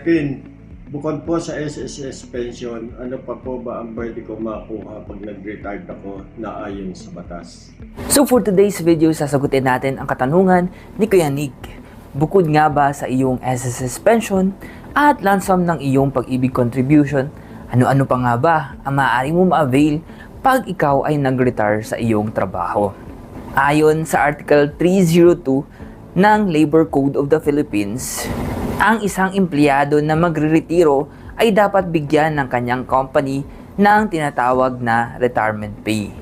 Quinn, bukod po sa SSS pension, ano pa po ba ang pwede ko makuha pag nag-retired ako na ayon sa batas? So for today's video, sasagutin natin ang katanungan ni Kuya Nick. Bukod nga ba sa iyong SSS pension at sum ng iyong pag-ibig contribution, ano-ano pa nga ba ang maaari mo ma-avail pag ikaw ay nag-retire sa iyong trabaho? Ayon sa Article 302 ng Labor Code of the Philippines, ang isang empleyado na magre-retiro ay dapat bigyan ng kanyang company ng tinatawag na retirement pay.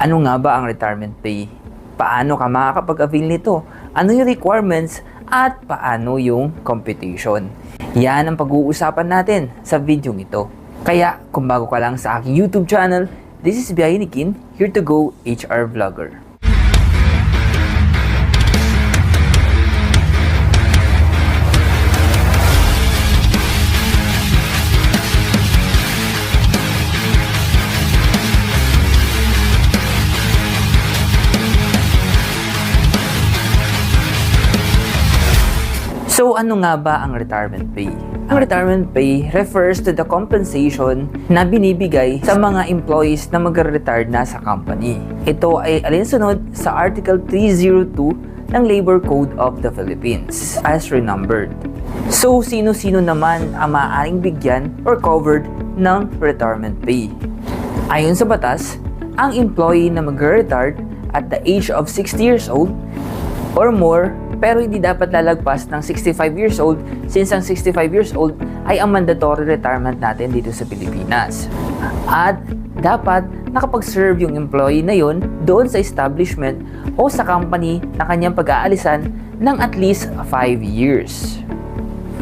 Ano nga ba ang retirement pay? Paano ka makakapag-avail nito? Ano yung requirements at paano yung computation? Yan ang pag-uusapan natin sa video ito. Kaya kung bago ka lang sa aking YouTube channel, this is Biyahinikin, here to go HR Vlogger. Ano nga ba ang retirement pay? Ang retirement pay refers to the compensation na binibigay sa mga employees na magre-retire na sa company. Ito ay alinsunod sa Article 302 ng Labor Code of the Philippines as renumbered. So sino-sino naman ang maaaring bigyan or covered ng retirement pay? Ayon sa batas, ang employee na magre-retire at the age of 60 years old or more pero hindi dapat lalagpas ng 65 years old since ang 65 years old ay ang mandatory retirement natin dito sa Pilipinas. At dapat nakapag-serve yung employee na yon doon sa establishment o sa company na kanyang pag-aalisan ng at least 5 years.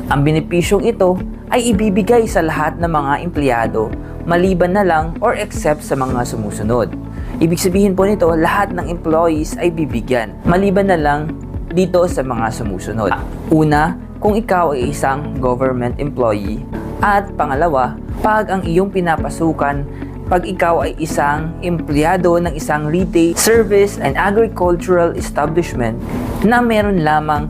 Ang benepisyong ito ay ibibigay sa lahat ng mga empleyado maliban na lang or except sa mga sumusunod. Ibig sabihin po nito, lahat ng employees ay bibigyan maliban na lang dito sa mga sumusunod. Una, kung ikaw ay isang government employee. At pangalawa, pag ang iyong pinapasukan pag ikaw ay isang empleyado ng isang retail, service, and agricultural establishment na meron lamang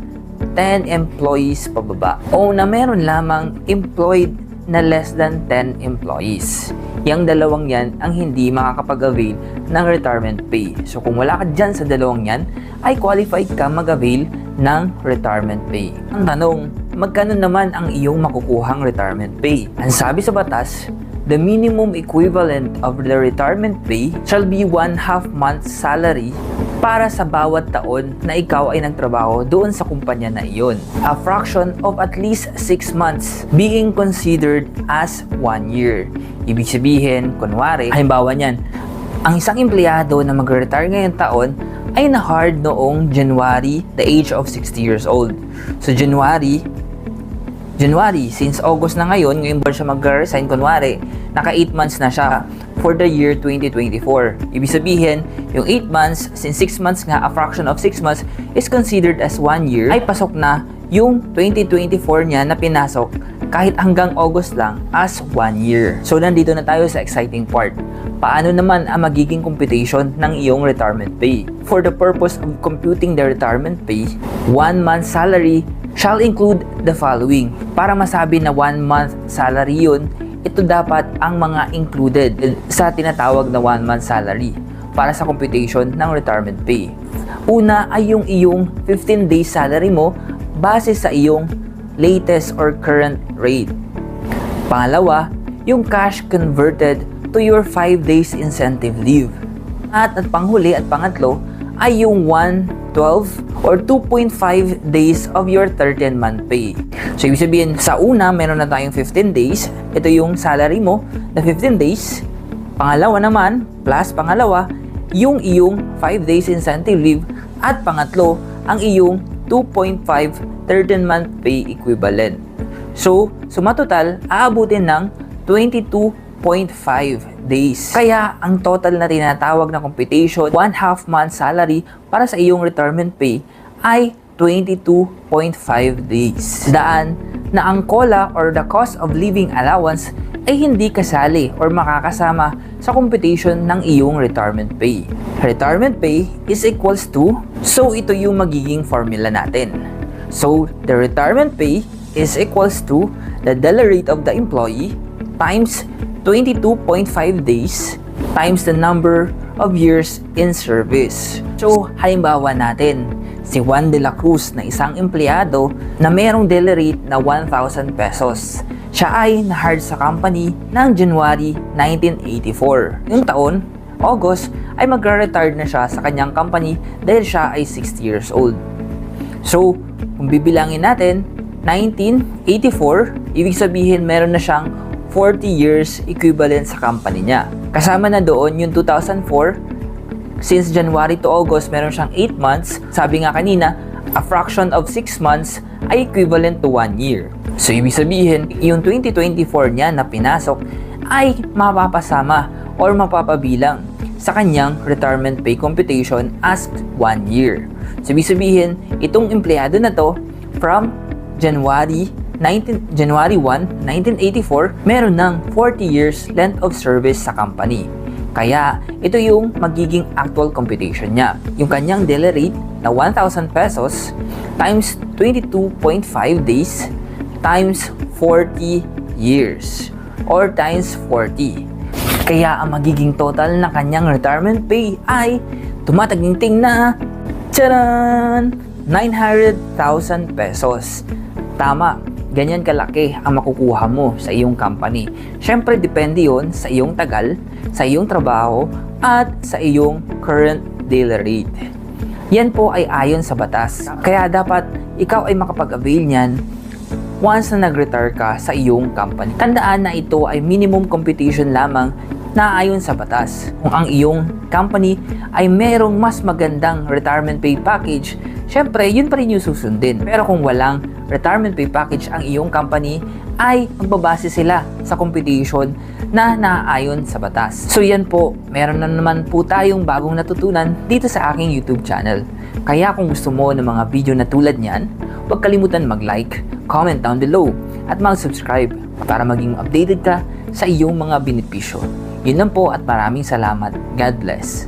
10 employees pababa o na meron lamang employed na less than 10 employees. Yang dalawang yan ang hindi makakapag-avail ng retirement pay. So kung wala ka dyan sa dalawang yan, ay qualified ka mag-avail ng retirement pay. Ang tanong, magkano naman ang iyong makukuhang retirement pay? Ang sabi sa batas, the minimum equivalent of the retirement pay shall be one half month's salary para sa bawat taon na ikaw ay nagtrabaho doon sa kumpanya na iyon. A fraction of at least 6 months being considered as 1 year. Ibig sabihin, kunwari, halimbawa niyan, ang isang empleyado na mag-retire ngayong taon ay na-hard noong January, the age of 60 years old. So January, January, since August na ngayon, ngayon ba siya mag-resign, kunwari, naka 8 months na siya for the year 2024. Ibig sabihin, yung 8 months, since 6 months nga, a fraction of 6 months is considered as 1 year, ay pasok na yung 2024 niya na pinasok kahit hanggang August lang as 1 year. So, nandito na tayo sa exciting part. Paano naman ang magiging computation ng iyong retirement pay? For the purpose of computing the retirement pay, 1 month salary shall include the following. Para masabi na 1 month salary yun, ito dapat ang mga included sa tinatawag na 1 month salary para sa computation ng retirement pay. Una ay yung iyong 15 days salary mo base sa iyong latest or current rate. Pangalawa, yung cash converted to your 5 days incentive leave. At at panghuli at pangatlo ay yung 112 or 2.5 days of your 13 month pay. So, ibig sabihin, sa una, meron na tayong 15 days. Ito yung salary mo na 15 days. Pangalawa naman, plus pangalawa, yung iyong 5 days incentive leave. At pangatlo, ang iyong 2.5 13 month pay equivalent. So, sumatotal, aabutin ng 22.5 days. Kaya, ang total na tinatawag na computation, 1 half month salary para sa iyong retirement pay ay 22.5 days. Daan na ang COLA or the cost of living allowance ay hindi kasali or makakasama sa computation ng iyong retirement pay. Retirement pay is equals to, so ito yung magiging formula natin. So, the retirement pay is equals to the daily rate of the employee times 22.5 days times the number of years in service. So, halimbawa natin, si Juan de la Cruz na isang empleyado na merong daily rate na 1,000 pesos. Siya ay na-hire sa company ng January 1984. Yung taon, August, ay magre-retire na siya sa kanyang company dahil siya ay 60 years old. So, kung bibilangin natin, 1984, ibig sabihin meron na siyang 40 years equivalent sa company niya. Kasama na doon yung 2004, since January to August, meron siyang 8 months. Sabi nga kanina, a fraction of 6 months ay equivalent to 1 year. So, ibig sabihin, yung 2024 niya na pinasok ay mapapasama or mapapabilang sa kanyang retirement pay computation as 1 year. So, ibig sabihin, itong empleyado na to from January 19, January 1, 1984, meron ng 40 years length of service sa company. Kaya, ito yung magiging actual computation niya. Yung kanyang daily rate na 1,000 pesos times 22.5 days times 40 years or times 40. Kaya ang magiging total na kanyang retirement pay ay tumataginting na Tcharan! 900,000 pesos. Tama, ganyan kalaki ang makukuha mo sa iyong company. Siyempre, depende yon sa iyong tagal, sa iyong trabaho, at sa iyong current daily rate. Yan po ay ayon sa batas. Kaya dapat ikaw ay makapag-avail niyan once na nag-retire ka sa iyong company. Tandaan na ito ay minimum computation lamang na ayon sa batas. Kung ang iyong company ay merong mas magandang retirement pay package, syempre yun pa rin yung susundin. Pero kung walang retirement pay package ang iyong company, ay magbabase sila sa computation na naaayon sa batas. So yan po, meron na naman po tayong bagong natutunan dito sa aking YouTube channel. Kaya kung gusto mo ng mga video na tulad niyan, huwag kalimutan mag-like, comment down below, at mag-subscribe para maging updated ka sa iyong mga benepisyo. Yun lang po at maraming salamat. God bless.